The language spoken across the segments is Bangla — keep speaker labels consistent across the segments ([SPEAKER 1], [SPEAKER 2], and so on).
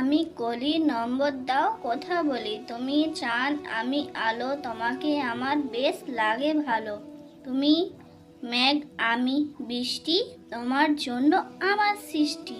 [SPEAKER 1] আমি কলি, নম্বর দাও, কথা বলি। তুমি চাঁদ আমি আলো, তোমাকে আমার বেশ লাগে ভালো। তুমি মেঘ, আমি বৃষ্টি, তোমার জন্য আমার সৃষ্টি।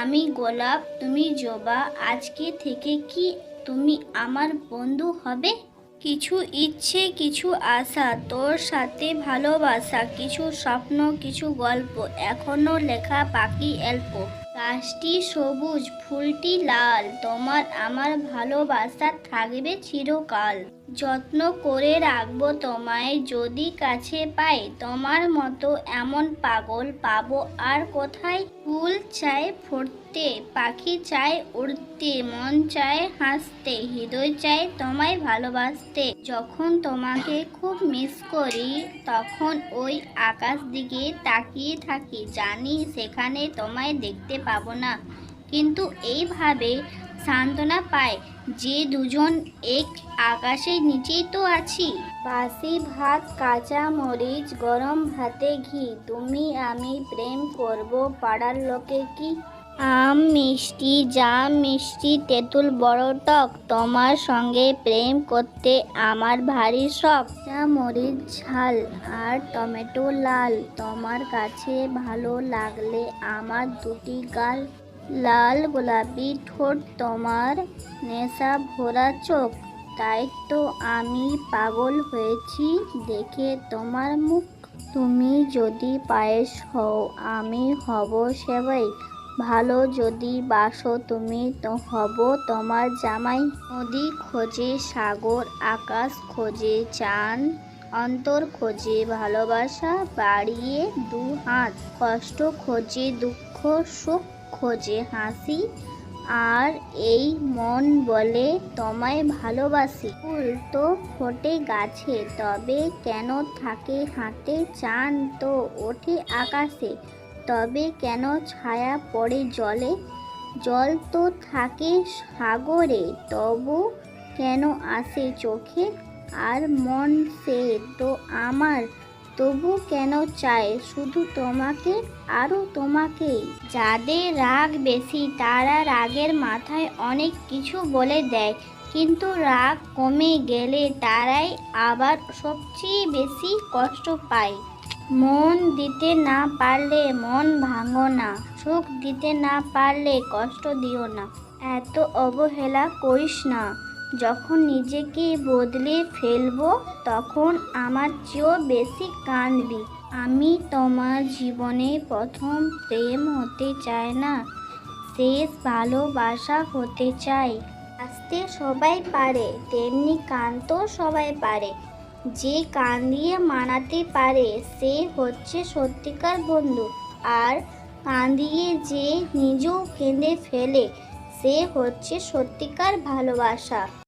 [SPEAKER 1] আমি গোলাপ, তুমি জবা, আজকে থেকে কি তুমি আমার বন্ধু হবে? কিছু ইচ্ছে, কিছু আশা, তোর সাথে ভালোবাসা, কিছু স্বপ্ন, কিছু গল্প, এখনও লেখা বাকি অল্প। গাছটি সবুজ, ফুলটি লাল। তোমার আমার ভালোবাসা থাকবে চিরকাল। যত্ন করে রাখব তোমায়, যদি কাছে পাই তোমার মতো এমন পাগল পাবো। আর কোথায় ফুল চায় ফুটতে, পাখি চায় উড়তে, মন চায় হাসতে, হৃদয় চায় তোমায় ভালোবাসতে। যখন তোমাকে খুব মিস করি, তখন ওই আকাশ দিকে তাকিয়ে থাকি। জানি সেখানে তোমায় দেখতে পাবো না কিন্তু এইভাবে সান্ত্বনা পায় যে দুজন এক আকাশের নিচেই তো আছি। বাসি ভাত, কাঁচা মরিচ, গরম ভাতে ঘি। তুমি আমি প্রেম করব পাড়ার লোকে কি আম, মিষ্টি, জাম, মিষ্টি, তেঁতুল, বড় টক, তোমার সঙ্গে প্রেম করতে আমার ভারী শখ। চা মরিচ ঝাল আর টমেটো লাল, তোমার কাছে ভালো লাগলে আমার দুটি গাল। লাল গোলাপি ঠোঁট, তোমার নেশা ভরা চোখ। তাই তো আমি পাগল হয়েছি দেখে তোমার মুখ। তুমি যদি পায়েস হও, আমি হব সেবাই। ভালো যদি বাসো তুমি তো হব তোমার জামাই। নদী খোঁজে, সাগর, আকাশ খোঁজে চান অন্তর খোঁজে, ভালোবাসা বাড়িয়ে দু হাত। কষ্ট খোঁজে, দুঃখ সুখ খোঁজে, হাসি আর এই মন বলে তোমায় ভালোবাসি। ফুল তো ফোটে গাছে, তবে কেন থাকে হাতে? চান তো ওঠে আকাশে। তবে কেন ছায়া পড়ে জলে? জল তো থাকে সাগরে, তবু কেন আসে চোখে? আর মন সে তো আমার, তবু কেন চায়? শুধু তোমাকে আরও তোমাকে। যাদের রাগ বেশি, তারা রাগের মাথায় অনেক কিছু বলে দেয়। কিন্তু রাগ কমে গেলে তারাই আবার সবচেয়ে বেশি কষ্ট পায়। মন দিতে না পারলে মন ভাঙো না, সুখ দিতে না পারলে কষ্ট দিও না। এত অবহেলা করিস না, যখন নিজেকে বদলে ফেলব তখন আমার চেয়েও বেশি কাঁদবি। আমি তোমার জীবনে প্রথম প্রেম হতে চাই না, শেষ ভালোবাসা হতে চাই। আসতে সবাই পারে, তেমনি কানতেও সবাই পারে। যে কান দিয়ে মানাতে পারে, সে হচ্ছে সত্যিকার বন্ধু। আর কান দিয়ে যে নিজেও কেঁদে ফেলে, সে হচ্ছে সত্যিকার ভালোবাসা।